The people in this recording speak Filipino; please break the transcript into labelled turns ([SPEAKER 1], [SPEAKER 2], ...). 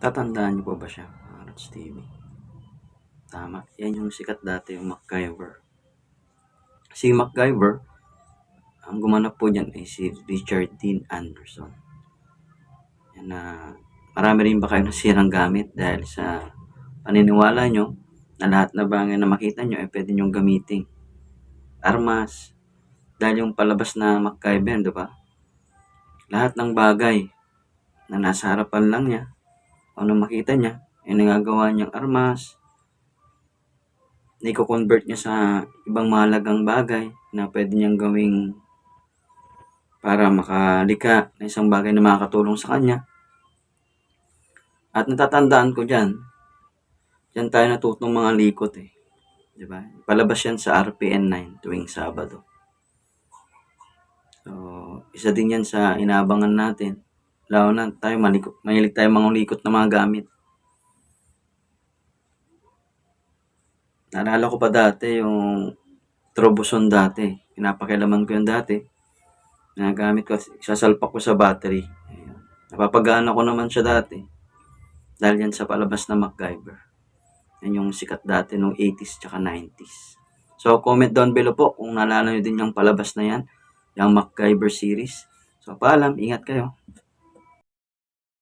[SPEAKER 1] Tatandaan niyo po ba siya, Rods TV? Tama. Yan yung sikat dati, yung MacGyver. Si MacGyver, ang gumanap po dyan ay si Richard Dean Anderson. Yan na marami rin ba kayo nasirang gamit dahil sa paniniwala nyo na lahat na bagay na makita nyo ay pwede nyong gamitin. Armas, dahil yung palabas na MacGyver, di ba? Lahat ng bagay na nasa harapan lang niya, ano makita niya, ay nagagawa niyang armas, Niko-convert niya sa ibang mahalagang bagay na pwede niyang gawing para makalika na isang bagay na makakatulong sa kanya. At natatandaan ko dyan, dyan tayo natutong mga likot eh. Di ba? Palabas yan sa RPN 9 tuwing Sabado. So, isa din yan sa inaabangan natin. Lalo na tayo malikot, mahilig tayo mga likot na mga gamit. Naalala ko pa dati yung Troboson dati. Pinapakilaman ko yun dati. Nagamit ko, sasalpak ko sa battery. Ayun. Napapagana ko naman siya dati. Dahil yan sa palabas na MacGyver. Yan yung sikat dati nung 80s tsaka 90s. So, comment down below po kung naalala nyo din yung palabas na yan. Yung MacGyver series. So, paalam, ingat kayo.